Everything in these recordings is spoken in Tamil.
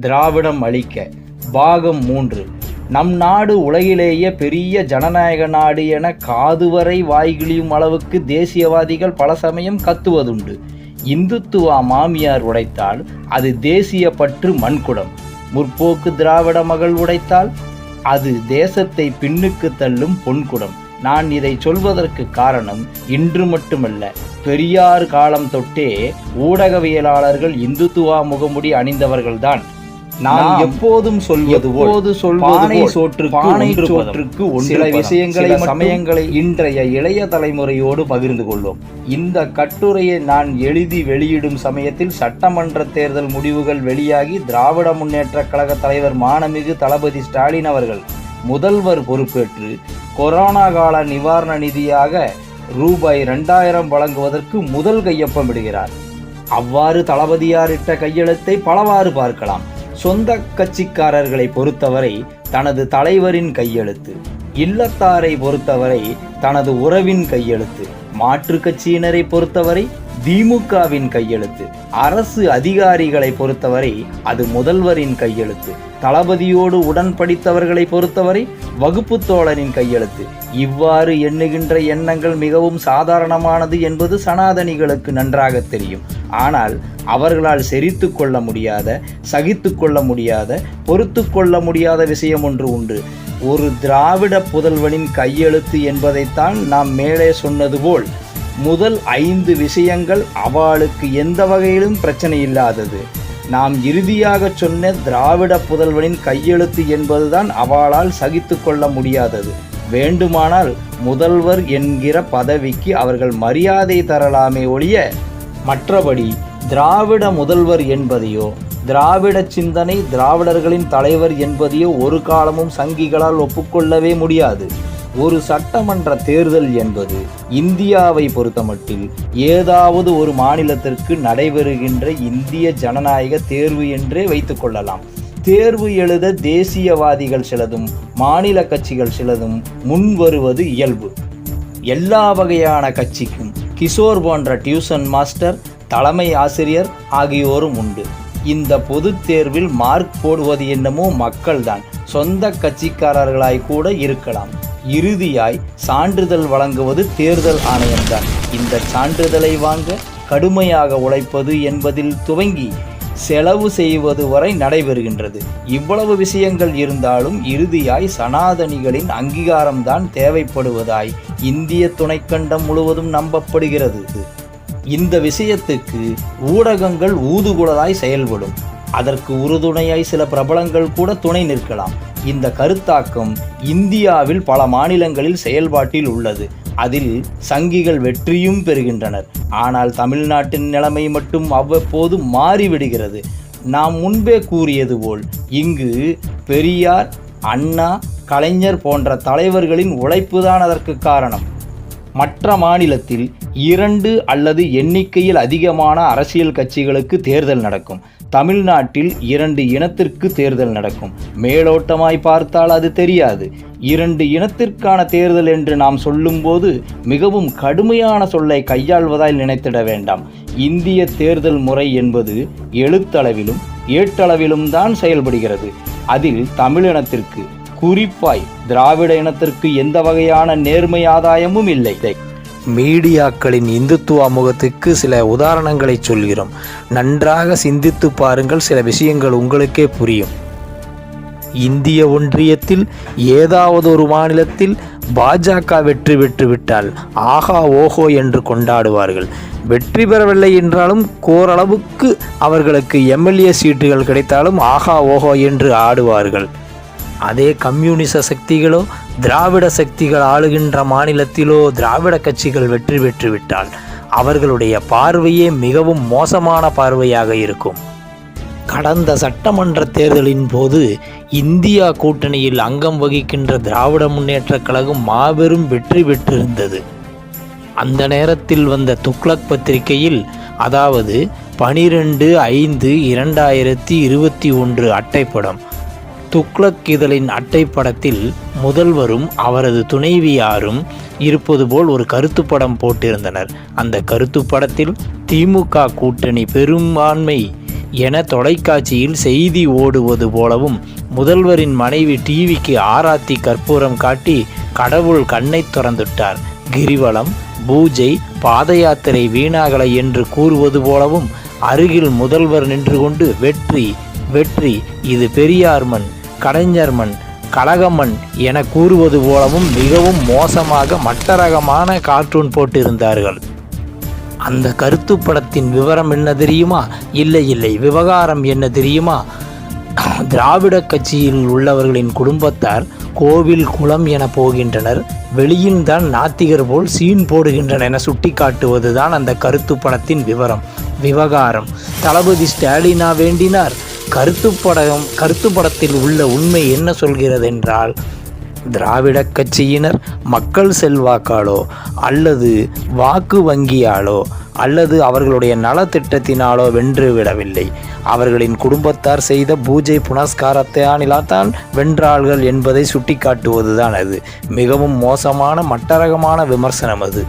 திராவிடம் அழிக்க பாகம் மூன்று. நம் நாடு உலகிலேயே பெரிய ஜனநாயக நாடு என காதுவரை வாய்கிழியும் அளவுக்கு தேசியவாதிகள் பல சமயம் கத்துவதுண்டு. இந்துத்துவா மாமியார் உடைத்தால் அது தேசிய பற்று மண்குடம். முற்போக்கு திராவிட மகள் உடைத்தால் அது தேசத்தை பின்னுக்கு தள்ளும் பொன்குடம். நான் இதை சொல்வதற்கு காரணம் இன்று மட்டுமல்ல. பெரியார் காலம் தொட்டே ஊடகவியலாளர்கள் இந்துத்துவா முகமுடி அணிந்தவர்கள்தான். நான் எப்போதும் சொல்வது எப்போது சொல்வது சோற்றுக்கு பானை. சோற்றுக்கு சில. விஷயங்களை சமயங்களை இன்றைய இளைய தலைமுறையோடு பகிர்ந்து கொள்வோம் இந்த கட்டுரையை நான் எழுதி வெளியிடும் சமயத்தில் சட்டமன்ற தேர்தல் முடிவுகள் வெளியாகி திராவிட முன்னேற்றக் கழக தலைவர் மானமிகு தளபதி ஸ்டாலின் அவர்கள் முதல்வர் பொறுப்பேற்று கொரோனா கால நிவாரண நிதியாக ரூபாய் ரெண்டாயிரம் வழங்குவதற்கு முதல் கையொப்பமிடுகிறார் அவ்வாறு தளபதியாரிட்ட கையெழுத்தை பலவாறு பார்க்கலாம் சொந்த கட்சிக்காரர்களை பொறுத்தவரை தனது தலைவரின் கையெழுத்து இல்லத்தாரை பொறுத்தவரை தனது உறவின் கையெழுத்து மாற்று கட்சியினரை பொறுத்தவரை திமுகவின் கையெழுத்து. அரசு அதிகாரிகளை பொறுத்தவரை அது முதல்வரின் கையெழுத்து. தளபதியோடு உடன் படித்தவர்களை பொறுத்தவரை வகுப்பு தோழரின் கையெழுத்து. இவ்வாறு எண்ணுகின்ற எண்ணங்கள் மிகவும் சாதாரணமானது என்பது சனாதனிகளுக்கு நன்றாக தெரியும். ஆனால் அவர்களால் செரித்து கொள்ள முடியாத சகித்து கொள்ள முடியாத பொறுத்து கொள்ள முடியாத விஷயம் ஒன்று உண்டு. ஒரு திராவிட புதல்வனின் கையெழுத்து என்பதைத்தான் நாம் மேலே சொன்னது போல் முதல் ஐந்து விஷயங்கள் அவளுக்கு எந்த வகையிலும் பிரச்சனை இல்லாதது நாம் இறுதியாக சொன்ன திராவிட புதல்வனின் கையெழுத்து என்பதுதான் அவளால் சகித்து கொள்ள முடியாதது. வேண்டுமானால் முதல்வர் என்கிற பதவிக்கு அவர்கள் மரியாதை தரலாமே ஒழிய மற்றபடி திராவிட முதல்வர் என்பதையோ திராவிட சிந்தனை திராவிடர்களின் தலைவர் என்பதையோ ஒரு காலமும் சங்கிகளால் ஒப்புக்கொள்ளவே முடியாது. ஒரு சட்டமன்ற தேர்தல் என்பது இந்தியாவை பொறுத்தமட்டில் ஏதாவது ஒரு மாநிலத்திற்கு நடைபெறுகின்ற இந்திய ஜனநாயக தேர்வு என்றே வைத்துக்கொள்ளலாம் தேர்வு எழுத தேசியவாதிகள் சிலதும் மாநில கட்சிகள் சிலதும் முன் வருவது இயல்பு. எல்லா வகையான கட்சிக்கும் கிஷோர் போன்ற டியூஷன் மாஸ்டர் தலைமை ஆசிரியர் ஆகியோரும் உண்டு. இந்த பொதுத் தேர்வில் மார்க் போடுவது என்னமோ மக்கள்தான் சொந்த கட்சிக்காரர்களாய் கூட இருக்கலாம். இறுதியாய் சான்றிதழ் வழங்குவது தேர்தல் ஆணையம்தான். இந்த சான்றிதழை வாங்க கடுமையாக உழைப்பது என்பதில் துவங்கி செலவு செய்வது வரை நடைபெறுகின்றது. இவ்வளவு விஷயங்கள் இருந்தாலும் இறுதியாய் சனாதனிகளின் அங்கீகாரம்தான் தேவைப்படுவதாய் இந்திய துணைக்கண்டம் முழுவதும் நம்பப்படுகிறது. இந்த விஷயத்துக்கு ஊடகங்கள் ஊதுகுழலாய் செயல்படும். அதற்கு உறுதுணையாய் சில பிரபலங்கள் கூட துணை நிற்கலாம். இந்த கருத்தாக்கம் இந்தியாவில் பல மாநிலங்களில் செயல்பாட்டில் உள்ளது. அதில் சங்கிகள் வெற்றியும் பெறுகின்றனர். ஆனால் தமிழ்நாட்டின் நிலைமை மட்டும் அவ்வப்போது மாறிவிடுகிறது. நாம் முன்பே கூறியது போல் இங்கு பெரியார் அண்ணா கலைஞர் போன்ற தலைவர்களின் உழைப்புதான் அதற்கு காரணம். மற்ற மாநிலத்தில் இரண்டு அல்லது எண்ணிக்கையில் அதிகமான அரசியல் கட்சிகளுக்கு தேர்தல் நடக்கும். தமிழ்நாட்டில் இரண்டு இனத்திற்கு தேர்தல் நடக்கும். மேலோட்டமாய் பார்த்தால் அது தெரியாது. இரண்டு இனத்திற்கான தேர்தல் என்று நாம் சொல்லும்போது மிகவும் கடுமையான சொல்லை கையாள்வதாய் நினைத்திட வேண்டாம். இந்திய தேர்தல் முறை என்பது எழுத்தளவிலும் ஏட்டளவிலும் தான் செயல்படுகிறது. அதில் தமிழினத்திற்கு குறிப்பாய் திராவிட இனத்திற்கு எந்த வகையான நேர்மை ஆதாயமும் இல்லை. மீடியாக்களின் இந்துத்துவ முகத்துக்கு சில உதாரணங்களை சொல்கிறோம். நன்றாக சிந்தித்து பாருங்கள் சில விஷயங்கள் உங்களுக்கே புரியும். இந்திய ஒன்றியத்தில் ஏதாவது ஒரு மாநிலத்தில் பாஜக வெற்றி பெற்று விட்டால் ஆஹா ஓஹோ என்று கொண்டாடுவார்கள். வெற்றி பெறவில்லை என்றாலும் கோரளவுக்கு அவர்களுக்கு எம்எல்ஏ சீட்டுகள் கிடைத்தாலும் ஆஹா ஓஹோ என்று ஆடுவார்கள். அதே கம்யூனிச சக்திகளோ திராவிட சக்திகள் ஆளுகின்ற மாநிலத்திலோ திராவிட கட்சிகள் வெற்றி பெற்றுவிட்டால் அவர்களுடைய பார்வையே மிகவும் மோசமான பார்வையாக இருக்கும். கடந்த சட்டமன்ற தேர்தலின் போது இந்தியா கூட்டணியில் அங்கம் வகிக்கின்ற திராவிட முன்னேற்றக் கழகம் மாபெரும் வெற்றி பெற்றிருந்தது. அந்த நேரத்தில் வந்த துக்ளக் பத்திரிகையில் அதாவது பனிரெண்டு ஐந்து இரண்டாயிரத்தி இருபத்தி ஒன்று அட்டைப்படம் துக்ளக் இதழின் அட்டைப்படத்தில் முதல்வரும் அவரது துணைவியாரும் இருப்பது போல் ஒரு கருத்துப்படம் போட்டிருந்தனர். அந்த கருத்துப்படத்தில் திமுக கூட்டணி பெரும்பான்மை என தொலைக்காட்சியில் செய்தி ஓடுவது போலவும் முதல்வரின் மனைவி டிவிக்கு ஆராத்தி கற்பூரம் காட்டி கடவுள் கண்ணை திறந்துட்டார். கிரிவலம் பூஜை பாத யாத்திரை வீணாகலை என்று கூறுவது போலவும் அருகில் முதல்வர் நின்று கொண்டு வெற்றி வெற்றி இது பெரியார் மண் கலைஞர் மண் கழகமண் என கூறுவது போலவும் மிகவும் மோசமாக மட்டரகமான கார்ட்டூன் போட்டிருந்தார்கள். அந்த கருத்து படத்தின் விவரம் என்ன தெரியுமா? இல்லை இல்லை. விவகாரம் என்ன தெரியுமா? திராவிட கட்சியில் உள்ளவர்களின் குடும்பத்தார் கோவில் குளம் என போகின்றனர். வெளியில் தான் நாத்திகர் போல் சீன் போடுகின்றனர் என சுட்டிக்காட்டுவதுதான் அந்த கருத்து படத்தின் விவரம் விவகாரம். தளபதி ஸ்டாலினா வேண்டினார். கருத்து படம் கருத்து படத்தில் உள்ள உண்மை என்ன சொல்கிறது என்றால் திராவிட கட்சியினர் மக்கள் செல்வாக்காலோ அல்லது வாக்கு வங்கியாலோ அல்லது அவர்களுடைய நலத்திட்டத்தினாலோ வென்று விடவில்லை. அவர்களின் குடும்பத்தார் செய்த பூஜை புனஸ்காரத்தானிலாத்தான் வென்றார்கள் என்பதை சுட்டிக்காட்டுவதுதான் அது. மிகவும் மோசமான மட்டரகமான விமர்சனம் அது.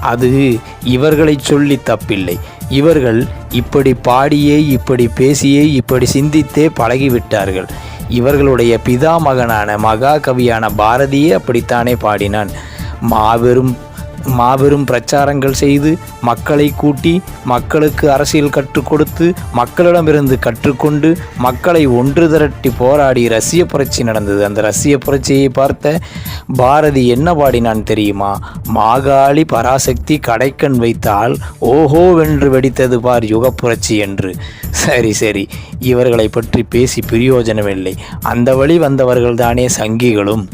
அது இவர்களை சொல்லி தப்பில்லை. இவர்கள் இப்படி பாடியே இப்படி பேசியே இப்படி சிந்தித்தே பழகிவிட்டார்கள். இவர்களுடைய பிதாமகனான மகாகவியான பாரதியே அப்படித்தானே பாடினான். மாபெரும் மாபெரும் பிரச்சாரங்கள் செய்து மக்களை கூட்டி மக்களுக்கு அரசியல் கற்றுக் கொடுத்து மக்களிடமிருந்து கற்றுக்கொண்டு மக்களை ஒன்று திரட்டி போராடி ரஷ்ய புரட்சி நடந்தது. அந்த ரஷ்ய புரட்சியை பார்த்த பாரதி என்ன பாடினான் தெரியுமா? மாகாளி பராசக்தி கடைக்கண் வைத்தால் ஓஹோ வென்று வெடித்தது பார் யுக புரட்சி என்று. சரி சரி. இவர்களை பற்றி பேசி பிரயோஜனமில்லை. அந்த வழி வந்தவர்கள் தானே சங்கிகளும்.